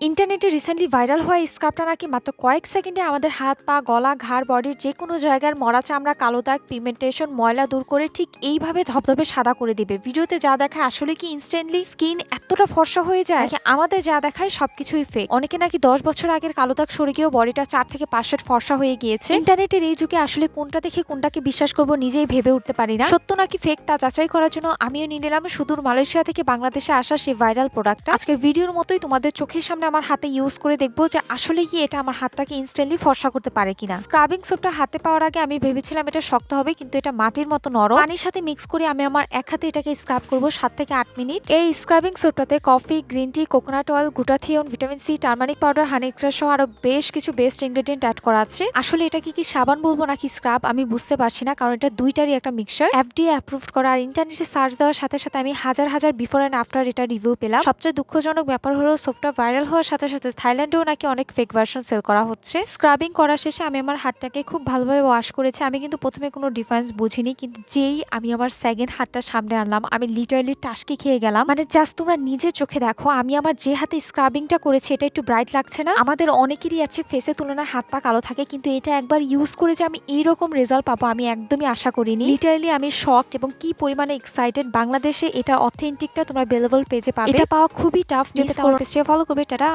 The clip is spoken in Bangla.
ইন্টারনেটে রিসেন্টলি ভাইরাল হওয়া স্ক্রাবটা নাকি মাত্র কয়েক সেকেন্ডে আমাদের হাত, পা, গলা, ঘাড় বডির যে কোনো জায়গার মরা চামড়া কালো দাগ পিগমেন্টেশন ময়লা দূর করে ঠিক এইভাবে ধবধবে সাদা করে দিবে। ভিডিওতে যা দেখায় আসলে কি ইনস্ট্যান্টলি স্কিন এতটা ফর্সা হয়ে যায়? আমাদের যা দেখায় সবকিছুই ফেক অনেকে নাকি দশ বছর আগের কালো দাগ সরে গিয়েও বডিটা চার থেকে পাঁচ সেট ফর্সা হয়ে গিয়েছে। ইন্টারনেটের এই যুগে আসলে কোনটা দেখে কোনটাকে বিশ্বাস করব নিজেই ভেবে উঠতে পারি না। সত্য নাকি ফেক তা যাচাই করার জন্য আমিও নিয়ে নিলাম সুদূর মালয়েশিয়া থেকে বাংলাদেশে আসা সেই ভাইরাল প্রোডাক্টটা আজকে ভিডিওর মতোই তোমাদের চোখের সামনে আমার হাতে ইউজ করে দেখব যে আসলে কি এটা আমার হাতটাকে ইনস্ট্যান্টলি ফর্সা করতে পারে কিনা। স্ক্রাবিং সোপটা হাতে পাওয়ার আগে আমি ভেবেছিলাম এটা শক্ত হবে, কিন্তু এটা মাটির মতো নরম। পানির সাথে মিক্স করে আমি আমার এক হাতে এটাকে স্ক্রাব করব সাত থেকে আট মিনিট। এই scrubbing সোপটাতে coffee green tea coconut oil glutathione vitamin C turmeric powder honey extra সহ আরও বেশ কিছু বেস্ট ইনগ্রেডিয়েন্ট অ্যাড করা আছে। আসলে এটা কি কি সাবান বলব নাকি স্ক্রাব আমি বুঝতে পারছি না, কারণ এটা দুইটারই একটা মিক্সচার এফডিএ অ্যাপ্রুভড করা আর ইন্টারনেটে সার্চ দেওয়ার সাথে সাথে আমি হাজার হাজার বিফোর অ্যান্ড আফটার এটা রিভিউ পেলাম। সবচেয়ে দুঃখজনক ব্যাপার হলো সোপটা ভাইরাল হওয়ার সাথে সাথে থাইল্যান্ডেও নাকি অনেক ফেক ভার্সন সেল করা হচ্ছে। স্ক্রাবিং করা শেষে আমি আমার হাতটাকে খুব ভালোভাবে ওয়াশ করেছি। আমি কিন্তু প্রথমে কোনো ডিফারেন্স বুঝিনি কিন্তু যেই আমি আমার সেকেন্ড হাতটা সামনে আনলাম আমি লিটারালি টাসকি খেয়ে গেলাম। মানে জাস্ট তোমরা নিজের চোখে দেখো আমি আমার যে হাতে স্ক্রাবিংটা করেছি এটা একটু ব্রাইট লাগছে না? আমাদের অনেকেরই আছে ফেসের তুলনায় হাত পা কালো থাকে কিন্তু এটা একবার ইউজ করে যে আমি এইরকম রেজাল্ট পাবো আমি একদমই আশা করিনি। লিটারালি আমি শকড এবং কি পরিমাণে এক্সাইটেড বাংলাদেশে এটা অথেন্টিকটা তোমরা বেলেবল পেজে পাবে। এটা পাওয়া খুবই টাফ ফলো করবে টাটা